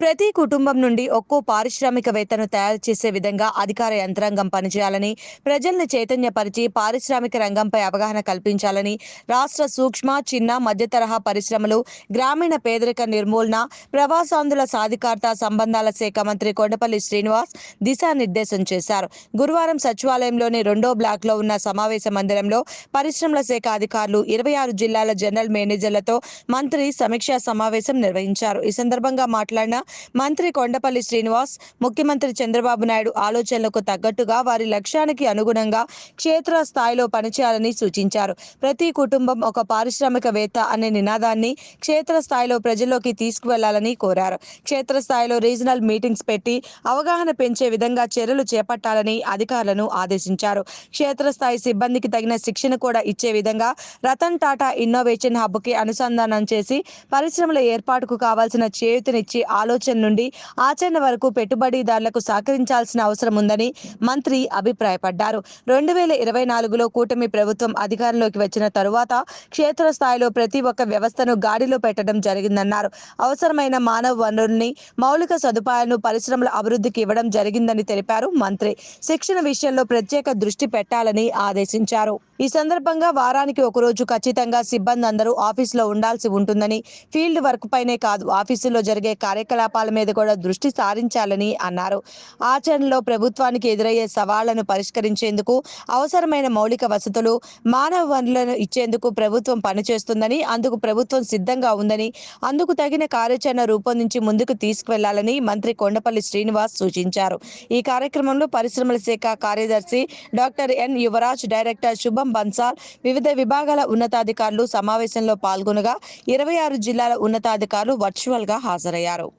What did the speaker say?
ప్రతి కుటుంబం నుండి ఒక్కో పారిశ్రామికవేత్తను తయారు చేసే విధంగా అధికార యంత్రాంగం పనిచేయాలని ప్రజల్ని చైతన్యపరిచి పారిశ్రామిక రంగంపై అవగాహన కల్పించాలని రాష్ట్ర సూక్ష్మ చిన్న మధ్యతరహా పరిశ్రమలు గ్రామీణ పేదరిక నిర్మూలన ప్రవాసాంధ్రుల సాధికారత సంబంధాల శాఖ మంత్రి కొండపల్లి శ్రీనివాస్ దిశానిర్దేశం చేశారు. గురువారం సచివాలయంలోని రెండో బ్లాక్లో ఉన్న సమావేశ మందిరంలో పరిశ్రమల శాఖ అధికారులు ఇరవై ఆరు జిల్లాల జనరల్ మేనేజర్లతో మంత్రి సమీక్షా సమావేశం నిర్వహించారు. ఈ సందర్భంగా మాట్లాడిన మంత్రి కొండపల్లి శ్రీనివాస్ ముఖ్యమంత్రి చంద్రబాబు నాయుడు ఆలోచనలకు తగ్గట్టుగా వారి లక్ష్యానికి అనుగుణంగా క్షేత్ర స్థాయిలో పనిచేయాలని సూచించారు. ప్రతి కుటుంబం ఒక పారిశ్రామికవేత్త అనే నినాదాన్ని క్షేత్ర స్థాయిలో ప్రజల్లోకి తీసుకువెళ్ళాలని కోరారు. క్షేత్ర స్థాయిలో రీజనల్ మీటింగ్స్ పెట్టి అవగాహన పెంచే విధంగా చర్యలు చేపట్టాలని అధికారులను ఆదేశించారు. క్షేత్రస్థాయి సిబ్బందికి తగిన శిక్షణ కూడా ఇచ్చే విధంగా రతన్ టాటా ఇన్నోవేషన్ హబ్కి అనుసంధానం చేసి పరిశ్రమల ఏర్పాటుకు కావాల్సిన చేయూతనిచ్చి ఆలోచన నుండి ఆచరణ వరకు పెట్టుబడిదారులకు సహకరించాల్సిన అవసరం ఉందని మంత్రి అభిప్రాయపడ్డారు. రెండు వేల ఇరవై నాలుగులో కూటమి ప్రభుత్వం అధికారంలోకి వచ్చిన తరువాత క్షేత్రస్థాయిలో ప్రతి ఒక్క వ్యవస్థను గాడిలో పెట్టడం జరిగిందన్నారు. అవసరమైన మానవ వనరుల్ని మౌలిక సదుపాయాలను పరిశ్రమల అభివృద్ధికి ఇవ్వడం జరిగిందని తెలిపారు మంత్రి. శిక్షణ విషయంలో ప్రత్యేక దృష్టి పెట్టాలని ఆదేశించారు. ఈ సందర్భంగా వారానికి ఒకరోజు ఖచ్చితంగా సిబ్బంది అందరూ ఆఫీసులో ఉండాల్సి ఉంటుందని ఫీల్డ్ వర్క్ పైనే కాదు ఆఫీసులో జరిగే కార్యకలాపాల మీద కూడా దృష్టి సారించాలని అన్నారు. ఆచరణలో ప్రభుత్వానికి ఎదురయ్యే సవాళ్ళను పరిష్కరించేందుకు అవసరమైన మౌలిక వసతులు మానవ వనరులను ఇచ్చేందుకు ప్రభుత్వం పనిచేస్తుందని అందుకు ప్రభుత్వం సిద్ధంగా ఉందని అందుకు తగిన కార్యాచరణ రూపొందించి ముందుకు తీసుకువెళ్ళాలని మంత్రి కొండపల్లి శ్రీనివాస్ సూచించారు. ఈ కార్యక్రమంలో పరిశ్రమల శాఖ కార్యదర్శి డాక్టర్ ఎన్ యువరాజ్ డైరెక్టర్ శుభం బన్సాల్ వివిధ విభాగాల ఉన్నతాధికారులు సమావేశంలో పాల్గొనగా ఇరవై ఆరు జిల్లాల ఉన్నతాధికారులు వర్చువల్గా హాజరయ్యారు.